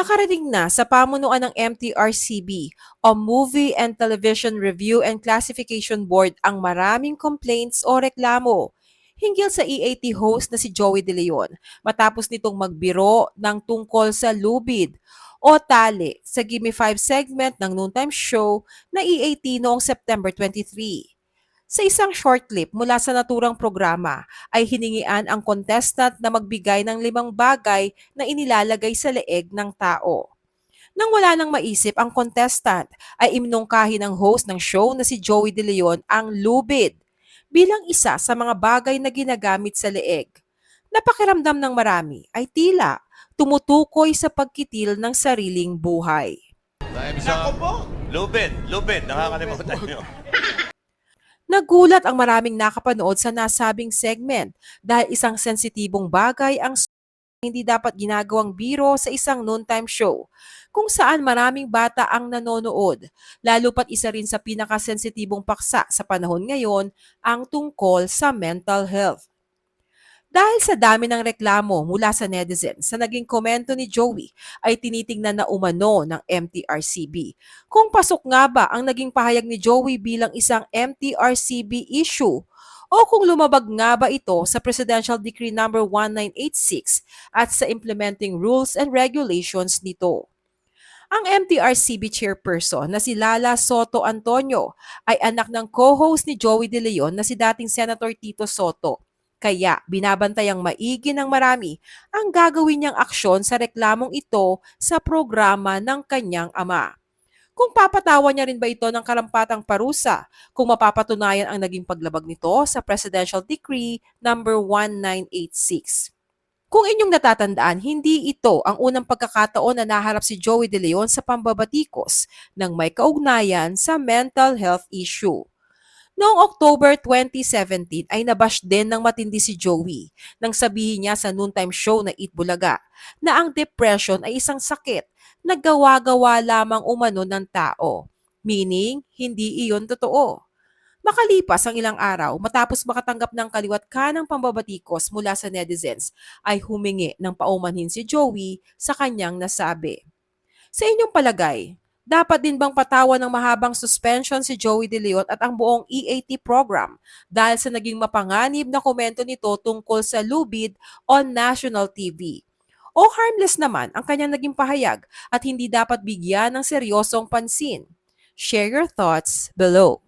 Nakarating na sa pamunuan ng MTRCB o Movie and Television Review and Classification Board ang maraming complaints o reklamo hinggil sa EAT host na si Joey De Leon matapos nitong magbiro ng tungkol sa lubid o tali sa Gimme 5 segment ng noontime show na EAT noong September 23. Sa isang short clip mula sa naturang programa ay hiningian ang contestant na magbigay ng limang bagay na inilalagay sa leeg ng tao. Nang wala nang maisip ang contestant ay iminungkahi ng host ng show na si Joey De Leon ang lubid bilang isa sa mga bagay na ginagamit sa leeg. Napakiramdam ng marami ay tila tumutukoy sa pagkitil ng sariling buhay. Po! Lubid, lubid, nakakalimutan nyo. Nagulat ang maraming nakapanood sa nasabing segment dahil isang sensitibong bagay ang hindi dapat ginagawang biro sa isang noontime show kung saan maraming bata ang nanonood, lalo pat isa rin sa pinakasensitibong paksa sa panahon ngayon ang tungkol sa mental health. Dahil sa dami ng reklamo mula sa netizens sa naging komento ni Joey ay tinitingnan na umano ng MTRCB kung pasok nga ba ang naging pahayag ni Joey bilang isang MTRCB issue o kung lumabag nga ba ito sa Presidential Decree No. 1986 at sa implementing rules and regulations nito. Ang MTRCB chairperson na si Lala Soto Antonio ay anak ng co-host ni Joey De Leon na si dating Senator Tito Soto. Kaya binabantayang maigi ng marami ang gagawin niyang aksyon sa reklamong ito sa programa ng kanyang ama. Kung papatawan niya rin ba ito ng karampatang parusa kung mapapatunayan ang naging paglabag nito sa Presidential Decree number 1986. Kung inyong natatandaan, hindi ito ang unang pagkakataon na naharap si Joey De Leon sa pambabatikos ng may kaugnayan sa mental health issue. Noong October 2017 ay nabash din ng matindi si Joey nang sabihin niya sa noontime show na Eat Bulaga na ang depression ay isang sakit na gawa-gawa lamang umano ng tao. Meaning, hindi iyon totoo. Makalipas ang ilang araw, matapos makatanggap ng kaliwat ka ng pambabatikos mula sa netizens, ay humingi ng paumanhin si Joey sa kanyang nasabi. Sa inyong palagay, dapat din bang patawan ng mahabang suspension si Joey De Leon at ang buong EAT program dahil sa naging mapanganib na komento nito tungkol sa lubid on national TV? O harmless naman ang kanyang naging pahayag at hindi dapat bigyan ng seryosong pansin? Share your thoughts below.